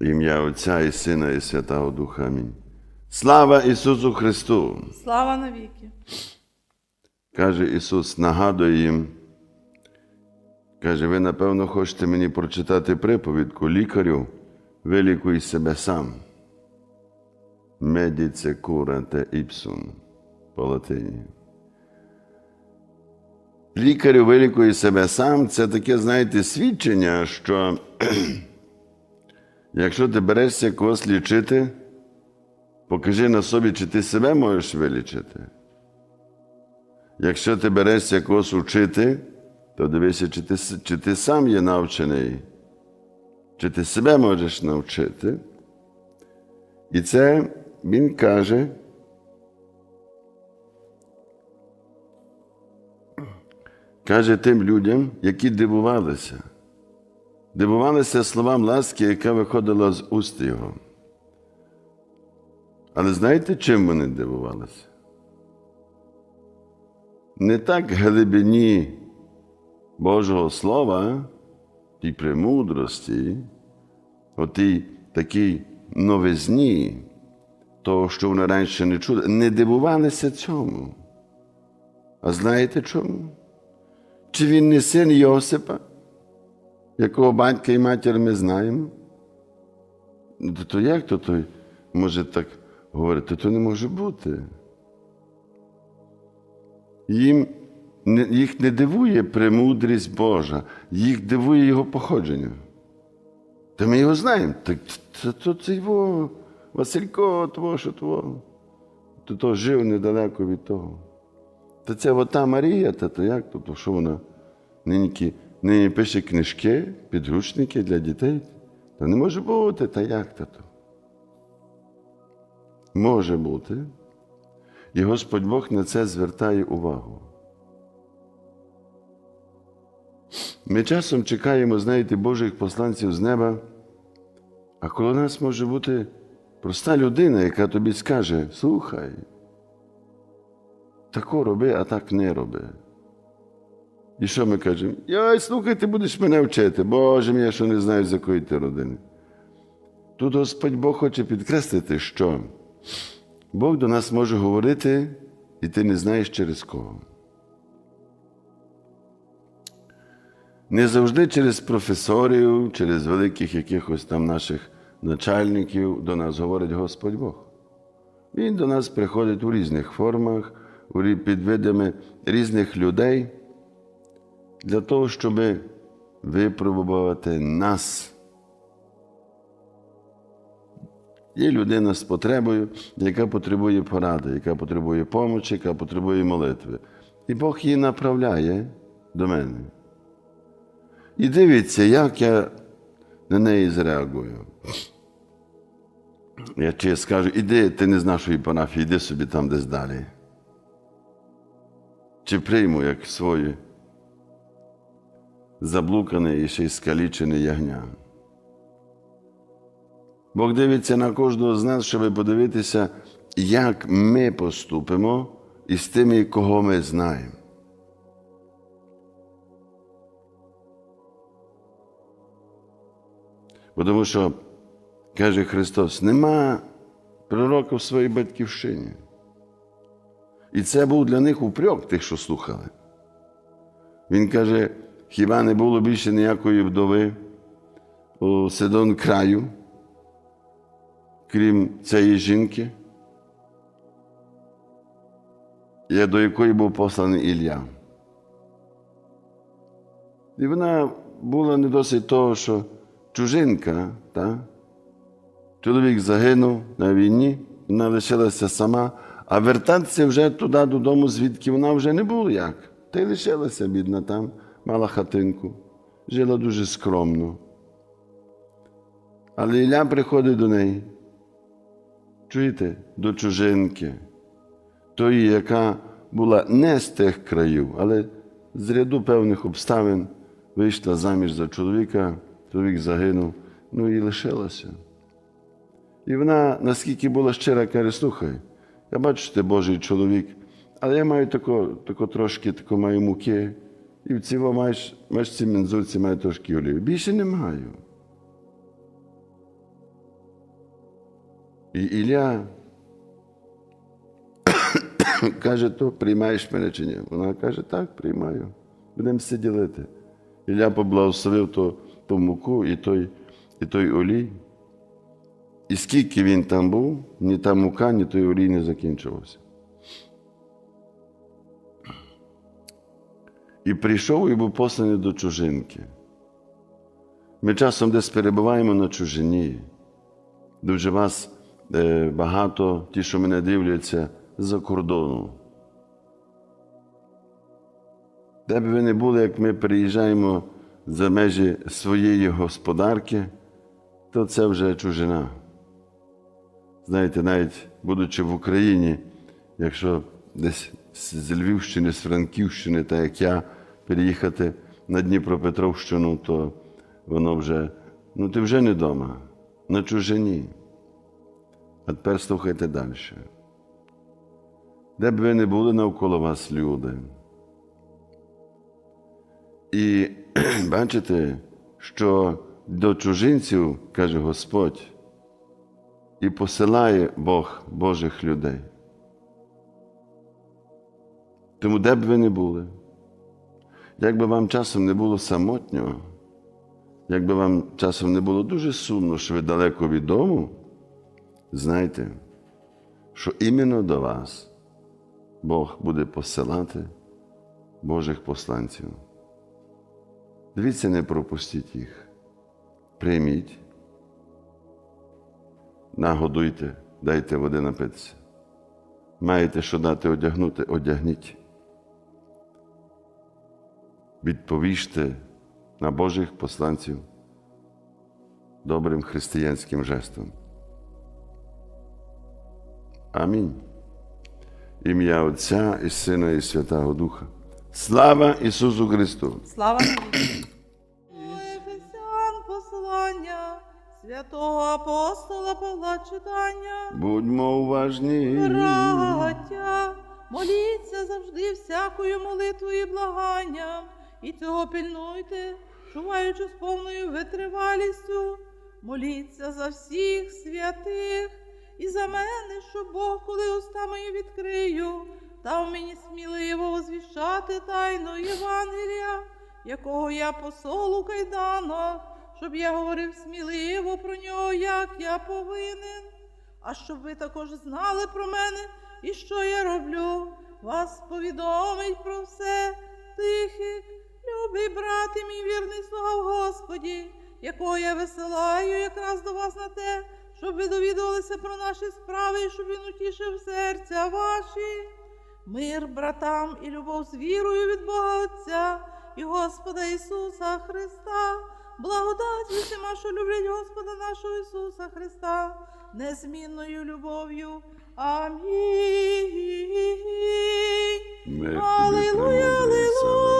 Ім'я Отця і Сина, і Святого Духа. Амінь. Слава Ісусу Христу! Слава навіки. Каже Ісус, нагадує їм. Каже, ви, напевно, хочете мені прочитати приповідку лікарю, вилікуй себе сам. Медіце курате іпсум по латині. Лікарю вилікуй себе сам це таке, знаєте, свідчення, що якщо ти берешся когось лічити, покажи на собі, чи ти себе можеш вилічити. Якщо ти берешся когось учити, то дивися, чи ти, чи ти сам є навчений, чи ти себе можеш навчити. І це він каже. Каже тим людям, які дивувалися. Дивувалися словам ласки, яка виходила з уст його. Але знаєте, чим вони дивувалися? не так глибині Божого Слова, тій премудрості, отій такій новизні, того, що вони раніше не чули, не дивувалися цьому. А знаєте чому? Чи він не син Йосипа, якого батька і матір ми знаємо? Ну, То, то як то той може так говорити? То не може бути їм їх не дивує премудрість Божа, їх дивує його походження. Та ми його знаємо. Так це, це, його Василько, того, що того. То, то жив недалеко від того. Та це ота Марія, та то як? То, то що вона нині, нині пише книжки, підручники для дітей. Та не може бути, та як та то? Може бути. І Господь Бог на це звертає увагу. Ми часом чекаємо, знаєте, Божих посланців з неба, а коло нас може бути проста людина, яка тобі скаже: слухай, тако роби, а так не роби. І що ми кажемо? Йой, слухай, ти будеш мене вчити, Боже я що не знаю, з якої ти родини. Тут Господь Бог хоче підкреслити, що Бог до нас може говорити, і ти не знаєш через кого. Не завжди через професорів, через великих якихось там наших начальників до нас говорить Господь Бог. Він до нас приходить у різних формах, під видами різних людей для того, щоб випробувати нас. Є людина з потребою, яка потребує поради, яка потребує помочі, яка потребує молитви. І Бог її направляє до мене. І дивиться, як я на неї зреагую. Я чи скажу, іди, ти не з нашої парафії, іди собі там десь далі. Чи прийму як своє заблукане і ще й скалічене ягня. Бог дивиться на кожного з нас, щоб подивитися, як ми поступимо із тими, кого ми знаємо. Бо Тому що, каже Христос, нема пророка в своїй батьківщині. І це був для них упрек тих, що слухали. Він каже: хіба не було більше ніякої вдови у Сидон краю, крім цієї жінки, до якої був посланий Ілля. І вона була не досить того, що чужинка, та? чоловік загинув на війні, вона лишилася сама, а вертатися вже туди додому, звідки вона вже не було як. Та й лишилася, бідна там, мала хатинку, жила дуже скромно. Але Ілля приходить до неї. Чуєте, до чужинки, тої, яка була не з тих країв, але з ряду певних обставин вийшла заміж за чоловіка, чоловік загинув, ну і лишилася. І вона, наскільки була щира, каже, слухай, я бачу, ти Божий чоловік, але я маю тако, тако трошки тако маю муки, і в ціло маєш, маєш ці мензурці, маю трошки олію. Більше не маю. І Ілля каже, то приймаєш мене чи ні? Вона каже, так, приймаю. Будемо все ділити. Ілля поблагословив ту, ту муку і той, і той олій. І скільки він там був, ні та мука, ні той олій не закінчувався. І прийшов і був посланий до чужинки. Ми часом десь перебуваємо на чужині. Дуже вас е, багато, ті, що мене дивляться, за кордону. Де б ви не були, як ми приїжджаємо за межі своєї господарки, то це вже чужина. Знаєте, навіть будучи в Україні, якщо десь з Львівщини, з Франківщини, так як я, переїхати на Дніпропетровщину, то воно вже, ну ти вже не вдома, на чужині. А тепер слухайте далі. Де б ви не були навколо вас люди. І бачите, що до чужинців, каже Господь, і посилає Бог Божих людей. Тому де б ви не були, як би вам часом не було самотньо, як би вам часом не було дуже сумно, що ви далеко від дому, знайте, що іменно до вас Бог буде посилати Божих посланців. Дивіться, не пропустіть їх. Прийміть, нагодуйте, дайте води напитися. Маєте що дати одягнути, одягніть. Відповіжте на Божих посланців добрим християнським жестом. Амінь. Ім'я Отця і Сина, і Святого Духа. Слава Ісусу Христу! Слава. Ефесян послання святого апостола Павла читання. Будьмо уважні. Браття, моліться завжди всякою молитвою і благанням, і цього пильнуйте, чуваючи з повною витривалістю. Моліться за всіх святих і за мене, щоб Бог, коли уста мої відкрию, дав мені сміливо возвіщати тайну Євангелія, якого я посол у кайданах, щоб я говорив сміливо про нього, як я повинен. А щоб ви також знали про мене і що я роблю, вас повідомить про все тихих, любий брат і мій вірний слуга в Господі, якого я висилаю якраз до вас на те, щоб ви довідувалися про наші справи і щоб він утішив серця ваші. Мир братам і любов з вірою від Бога Отця і Господа Ісуса Христа, благодать усіма, що люблять Господа нашого Ісуса Христа, незмінною любов'ю. Амінь. Мир тобі,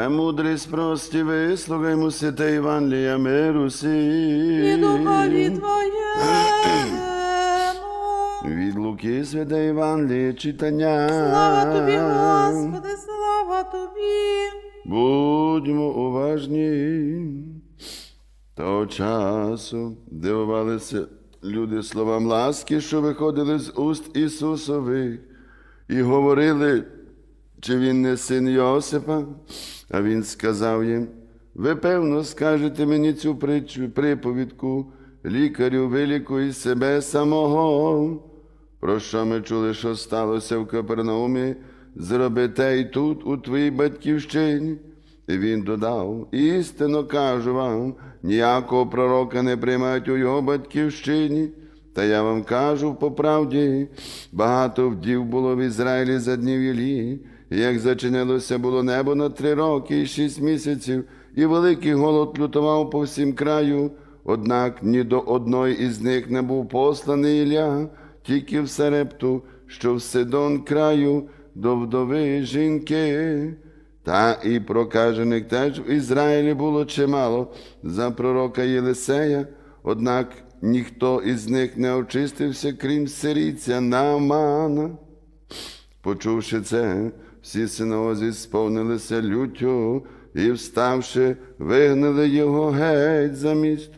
Премудрий спрості вислухаймо святе Євангелія миру І сім. духові Твоєму. Від Луки святе Євангеліє читання. Слава тобі, Господи, слава тобі. Будьмо уважні. Того часу дивувалися люди словам ласки, що виходили з уст Ісусових, і говорили, чи він не син Йосипа. А він сказав їм: ви, певно, скажете мені цю притчу, приповідку, лікарю, вилікуй себе самого. Про що ми чули, що сталося в Капернаумі, зроби те й тут, у твоїй батьківщині. І він додав: істинно кажу вам, ніякого пророка не приймають у його батьківщині. Та я вам кажу по правді, багато вдів було в Ізраїлі за днів Ілії, як зачинилося було небо на три роки і шість місяців, і великий голод лютував по всім краю, однак ні до одної із них не був посланий Ілля, тільки в Сарепту, що в Сидон краю, до вдови жінки. Та і прокажених теж в Ізраїлі було чимало за пророка Єлисея, однак ніхто із них не очистився, крім сирійця Наамана. Почувши це, всі синозі сповнилися люттю і, вставши, вигнали його геть за місто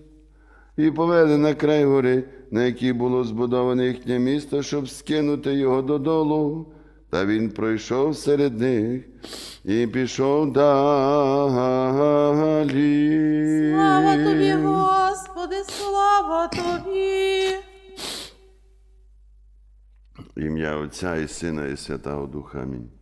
і повели на край гори, на якій було збудоване їхнє місто, щоб скинути його додолу. Та він пройшов серед них і пішов далі. Слава тобі, Господи, слава тобі. Ім'я Отця і Сина і Святого Духа. Амінь.